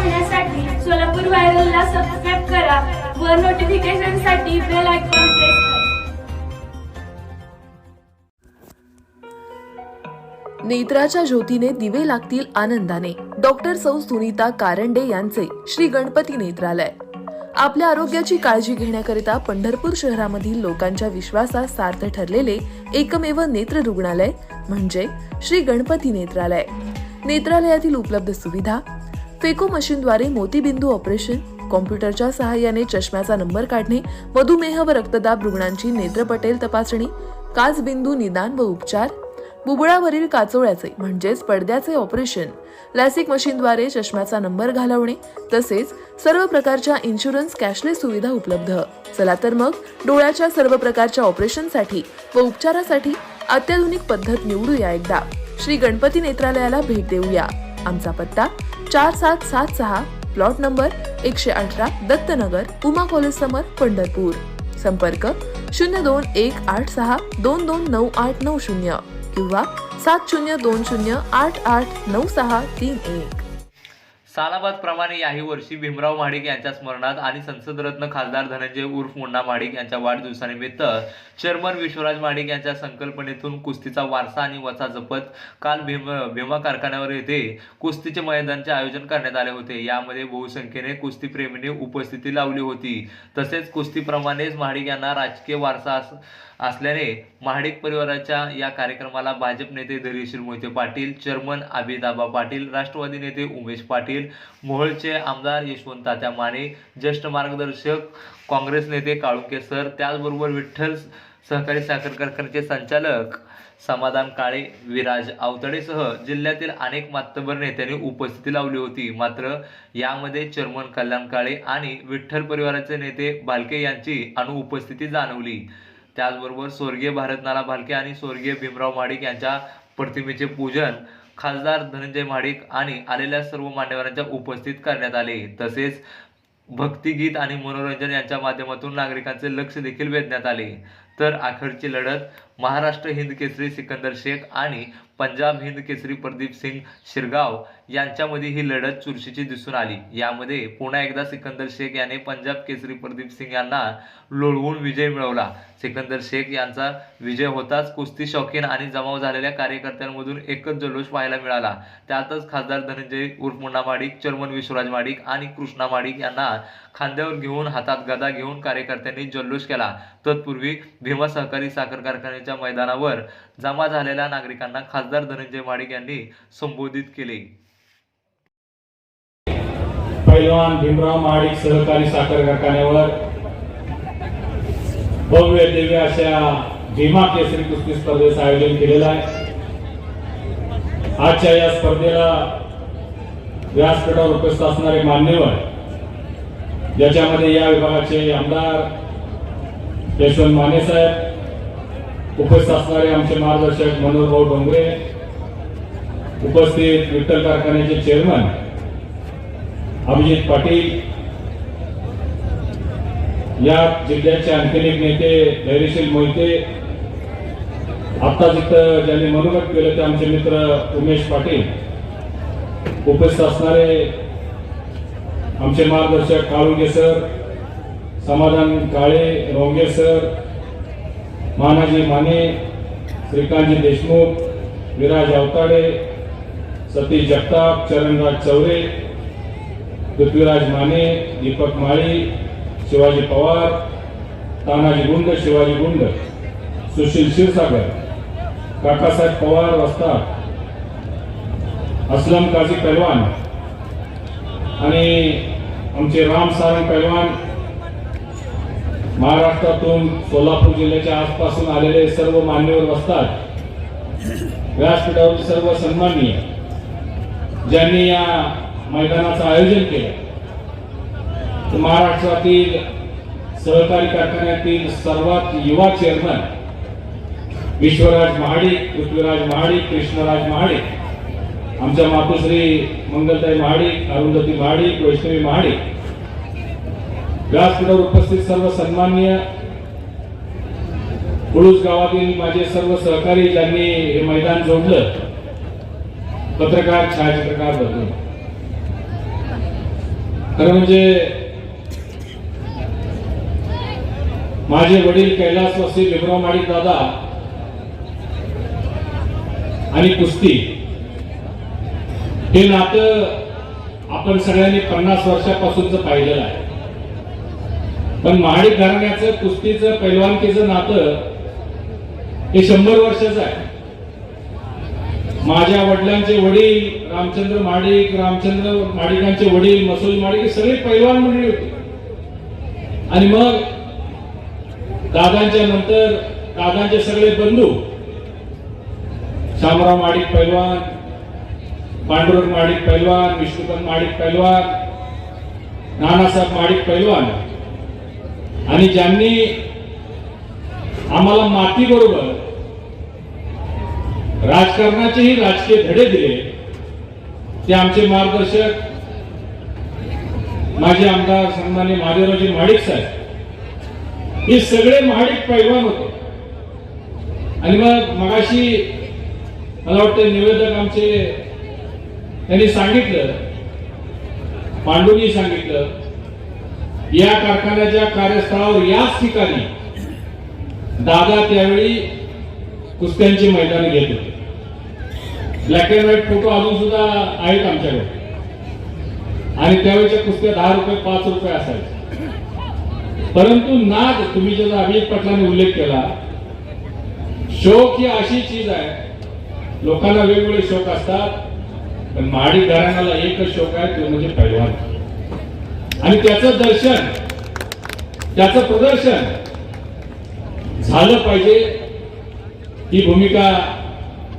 पाहण्यासाठी सोलापूर व्हायरलला सबस्क्राईब करा व नोटिफिकेशनसाठी बेल आयकॉन प्रेस करा. नेत्राच्या ज्योतीने दिवे लागतील आनंदाने. डॉक्टर सौ सुनीता कारंडे यांचे श्री गणपती नेत्रालय. आपल्या आरोग्याची काळजी घेण्याकरिता पंढरपूर शहरामधील लोकांच्या विश्वासात सार्थ ठरलेले एकमेव नेत्र रुग्णालय म्हणजे श्री गणपती नेत्रालय. नेत्रालयातील उपलब्ध सुविधा फेको मशीनद्वारे मोतीबिंदू ऑपरेशन कॉम्प्युटरच्या सहाय्याने चष्म्याचा नंबर काढणे मधुमेह व रक्तदाब रुग्णांची नेत्रपटेल तपासणी काचबिंदू निदान व उपचार बुबुळावरील काचोळ्याचे म्हणजेच पडद्याचे ऑपरेशन लॅसिक मशीनद्वारे चष्म्याचा नंबर घालवणे तसेच सर्व प्रकारच्या इन्शुरन्स कॅशलेस सुविधा उपलब्ध. चला तर मग डोळ्याच्या सर्व प्रकारच्या ऑपरेशनसाठी व उपचारासाठी अत्याधुनिक पद्धत निवडूया एकदा. श्री गणपती नेत्रालयाला भेट देऊया. आमचा पत्ता चार सात सात सहा, प्लॉट नंबर एकशे अठरा, दत्तनगर, उमा कॉलेज समोर, पंढरपूर. संपर्क शून्य दोन एक आठ सहा, दोन दोन नऊ आठ नऊ शून्य किंवा सात शून्य दोन शून्य आठ आठ नऊ सहा तीन एक. सालाबाद प्रमाणे याही वर्षी भीमराव महाडिक यांच्या स्मरणात आणि संसदरत्न खासदार धनंजय उर्फ मुन्ना महाडिक यांच्या वाढदिवसानिमित्त चेअरमन विश्वराज महाडिक यांच्या संकल्पनेतून कुस्तीचा वारसा आणि वचा जपत काल भीम भीमा कारखान्यावर येथे कुस्तीचे मैदानचे आयोजन करण्यात आले होते. यामध्ये बहुसंख्येने कुस्तीप्रेमीने उपस्थिती लावली होती. तसेच कुस्तीप्रमाणेच महाडिक यांना राजकीय वारसा अस असल्याने महाडिक परिवाराच्या या कार्यक्रमाला भाजप नेते धैर्यशील मोहिते पाटील चेअरमन अभिदाबा पाटील राष्ट्रवादी नेते उमेश पाटील मोहोळचे आमदार यशवंत तात्या माने ज्येष्ठ मार्गदर्शक काँग्रेस नेते काळुके सर त्याचबरोबर विठ्ठल सहकारी साखर कारखान्याचे संचालक समाधान काळे विराज आवतडेसह जिल्ह्यातील अनेक मातबर नेत्यांनी उपस्थिती लावली होती. मात्र यामध्ये चेअरमन कल्याण काळे आणि विठ्ठल परिवाराचे नेते भालके यांची अनुपस्थिती जाणवली. त्याचबरोबर स्वर्गीय भारतनाला भालके आणि स्वर्गीय भीमराव माडिक यांच्या प्रतिमेचे पूजन खासदार धनंजय महाडिक आणि आलेल्या सर्व मान्यवरांच्या उपस्थित करण्यात आले. तसेच भक्तिगीत आणि मनोरंजन यांच्या माध्यमातून नागरिकांचे लक्ष देखील वेधण्यात आले. तर अखेरची लढत महाराष्ट्र हिंद केसरी सिकंदर शेख आणि पंजाब हिंद केसरी प्रदीप सिंग शिरगाव यांच्यामध्ये ही लढत चुरशीची दिसून आली. यामध्ये पुन्हा एकदा सिकंदर शेख याने पंजाब केसरी प्रदीप सिंग यांना लोळवून विजय मिळवला. सिकंदर शेख यांचा विजय होताच कुस्ती शौकीन आणि जमाव झालेल्या कार्यकर्त्यांमधून एकच जल्लोष पाहायला मिळाला. त्यातच खासदार धनंजय उर्फ मुन्ना माडिक चर्मन विश्वराज माडिक आणि कृष्णा माडिक यांना खांद्यावर घेऊन हातात गदा घेऊन कार्यकर्त्यांनी जल्लोष केला. तत्पूर्वी भीमा सहकारी साखर कारखान्याच्या मैदानावर जमा झालेल्या नागरिकांना खासदार धनंजय माडिक यांनी संबोधित केले. पैलवान भीमराव माडिक सहकारी साखर कारखान्यावर भव्य दिव्य अशा भीमा केसरी कुस्ती स्पर्धेचं आयोजन केलेलं आहे. आजच्या या स्पर्धेला व्यासपीठावर उपस्थित असणारे मान्यवर ज्याच्यामध्ये या विभागाचे आमदार यशवंत माने साहेब उपस्थित असणारे आमचे मार्गदर्शक मनोहर भाऊ डोंगरे उपस्थित विठ्ठल कारखान्याचे चेअरमन अभिजित पाटील या जिल्ह्याचे आणखीन एक नेते धैर्यशील मोहिते आता जिथं ज्यांनी मनोगत केलं ते आमचे मित्र उमेश पाटील उपस्थित असणारे आमचे मार्गदर्शक काळुगे सर समाधान काळे रोंगे सर मानाजी माने श्रीकांतजी देशमुख विराज अवताडे सतीश जगताप चरणराज चौरे पृथ्वीराज माने दीपक माळी शिवाजी पवार तानाजी गुंड शिवाजी गुंड सुशील क्षीरसागर काकासाहेब पवार वस्ताद असलम काझी पैलवान आणि आमचे राम सारंग पैलवान महाराष्ट्रातून सोलापूर जिल्ह्याच्या आसपासून आलेले सर्व मान्यवर बसतात व्यासपीठावरील सर्व सन्माननीय ज्यांनी या मैदानाचं आयोजन केलं. महाराष्ट्रातील सहकारी कारखान्यातील सर्वात युवा चेअरमन विश्वराज महाडिक पृथ्वीराज महाडिक कृष्णराज महाडिक आमच्या मातोश्री मंगलताई महाडिक अरुंधती महाडिक वैष्णवी महाडिक व्यासपीठावर उपस्थित सर्व सन्मान्य पुळूस गावातील माझे सर्व सहकारी ज्यांनी हे मैदान जोडलं पत्रकार छायाचित्रकार बदल खरं म्हणजे माझे वडील कैलासवासी भीमराव माडिक दादा आणि कुस्ती हे नातं आपण सगळ्यांनी पन्नास वर्षापासूनच पाहिलेलं आहे. पण महाडिक घराण्याचं कुस्तीचं पैलवानकीचं नातं हे शंभर वर्षाचं आहे. माझ्या वडिलांचे वडील रामचंद्र माडिक रामचंद्र माडिकांचे वडील मसोई माडिक हे सगळे पैलवान मंडळी होते. आणि मग दादांच्या नंतर दादांचे सगळे बंधू शामराव माडिक पैलवान पांडुरंग माडिक पैलवान विष्णुपंत माडिक पैलवान नानासाहेब माडिक पैलवान आणि ज्यांनी आम्हाला मातीबरोबर राजकारणाचेही राजकीय धडे दिले ते आमचे मार्गदर्शक माजी आमदार सन्मान्य महादेवरावजी महाडिक साहेब. हे सगळे महाडिक पैलवान होते. आणि मग मगाशी मला वाटतं निवेदक आमचे त्यांनी सांगितलं पांडुनी सांगितलं या कारखान्याच्या कार्यस्थळावर याच ठिकाणी दादा त्यावेळी कुस्त्यांची मैदान घेत होते. ब्लॅक अँड व्हाईट फोटो अजून सुद्धा आहेत आमच्याकडे. आणि त्यावेळेच्या कुस्त्या दहा रुपये पाच रुपये असायचे. परंतु नाद तुम्ही ज्याचा अभिजित पाटलांनी उल्लेख केला शोक ही अशी चीज आहे लोकांना वेगवेगळे शोक असतात पण महाडी घराण्याला एकच शोक आहे तो म्हणजे पैलवान. आणि त्याचं दर्शन त्याचं प्रदर्शन झालं पाहिजे. ही भूमिका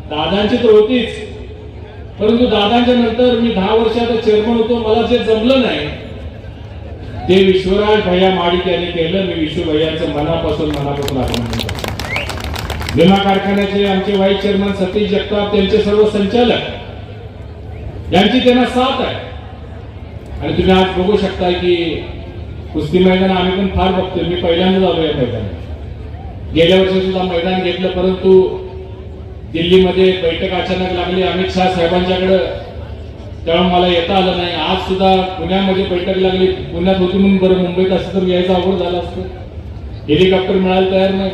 दादांची तर होतीच. परंतु दादांच्या नंतर मी दहा वर्षाचा चेअरमन होतो. मला जे जमलं नाही ते विश्वराज भैया माडिक यांनी केलं. मी विश्व भैयाचं मनापासून मनापासून अभिनंदन विमा कारखान्याचे आमचे व्हाईस चेअरमन सतीश जगताप त्यांचे सर्व संचालक यांची त्यांना साथ आहे. आणि तुम्ही आज बघू शकता की कुस्ती मैदान आम्ही पण फार बघतोय. मी पहिल्यांदाच आलो या मैदानात. गेल्या वर्षी सुद्धा मैदान घेतलं परंतु दिल्लीमध्ये बैठक अचानक लागली. अमित शहा साहेबांच्याकडे तेव्हा मला येता आलं नाही. आज सुद्धा पुण्यामध्ये बैठक लागली. पुण्यात होती म्हणून बरं मुंबईत असतं तर यायचं अवघड झालं असतं. हेलिकॉप्टर मिळायला तयार नाही.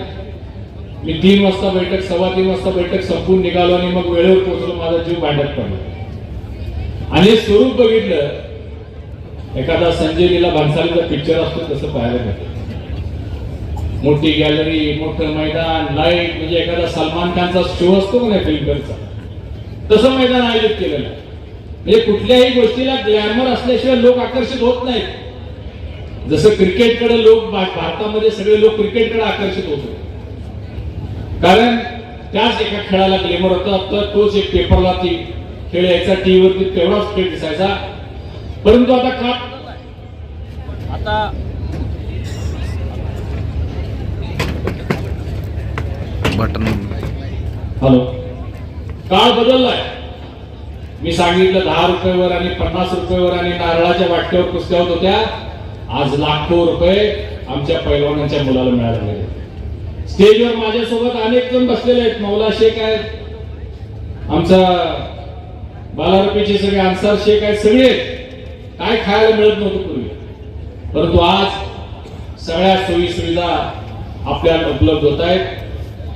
मी तीन वाजता बैठक सव्वा तीन वाजता बैठक संपून निघालो आणि मग वेळेवर पोहोचलो. माझा जीव भांडत पडला. आणि स्वरूप बघितलं एखादा संजय लीला भन्सालीचा पिक्चर असतो तसं पाहायला मिळतं मोठी गॅलरी मोठं मैदान लाइट म्हणजे एखादा सलमान खानचा शो असतो का नाही फिल्मफेअरचा तसं मैदान आयोजित केलेलं आहे. म्हणजे कुठल्याही गोष्टीला ग्लॅमर असल्याशिवाय लोक आकर्षित होत नाहीत. जसं क्रिकेटकडे लोक भारतामध्ये सगळे लोक क्रिकेटकडे आकर्षित होतो होते. कारण त्याच एका खेळाला ग्लॅमर होता तर तोच एक पेपरला ती खेळ यायचा टीव्हीवरती तेवढाच खेळ दिसायचा. परंतु आता का आता बटन. हॅलो. काळ बदललाय. मी सांगितलं दहा रुपयावर आणि पन्नास रुपयावर आणि नारळाच्या वाटक्यावर कुस्त्या होत होत्या. आज लाखो रुपये आमच्या पैलवानांच्या मुलाला मिळाले स्टेजवर माझ्यासोबत अनेक जण बसलेले आहेत. मौला शेख आहेत. आमचा बालारपीचे सगळे अन्सार शेख आहेत. सगळे आहेत. काय खायला मिळत नव्हतं पूर्वी. परंतु आज सगळ्या सोयी सुविधा आपल्याला उपलब्ध होत आहेत.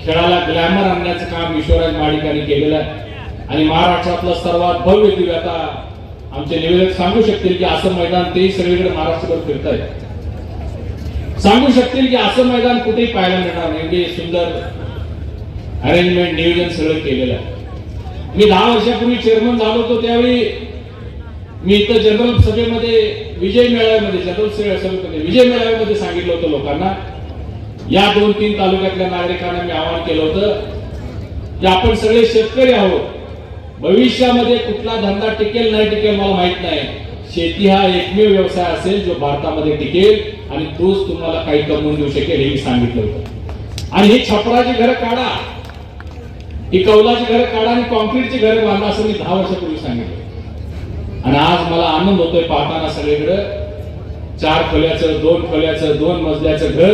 खेळाला ग्लॅमर आणण्याचं काम विश्वराज माडिकांनी केलेलं आहे. आणि महाराष्ट्रातलं सर्वात भव्य दिव्य आता आमचे निवेदक सांगू शकतील की असं मैदान तेही सगळीकडे महाराष्ट्रभर फिरतायत सांगू शकतील की असं मैदान कुठेही पाहायला मिळणार नाही. एवढी सुंदर अरेंजमेंट नियोजन सगळं केलेलं आहे. मी दहा वर्षापूर्वी चेअरमन झालो होतो त्यावेळी मी इथं जनरल सभेमध्ये विजय मेळाव्यामध्ये जनरल सभेमध्ये विजय मेळाव्यामध्ये सांगितलं होतं लोकांना. या दोन तीन तालुक्यातल्या नागरिकांना मी आवाहन केलं होतं की आपण सगळे शेतकरी आहोत. भविष्यामध्ये कुठला धंदा टिकेल नाही टिकेल मला माहीत नाही. शेती हा एकमेव व्यवसाय असेल जो भारतामध्ये टिकेल आणि तोच तुम्हाला काही कमवून देऊ शकेल हे मी सांगितलं होतं. आणि हे छपराची घरं काढा. ही कौलाची घरं काढा आणि कॉन्क्रीटची घरं बांधा असं मी दहा वर्षापूर्वी सांगितलं. आणि आज मला आनंद होतोय पाहताना सगळीकडे. चार खोल्याचं दोन खोल्याचं दोन मजल्याचं घर.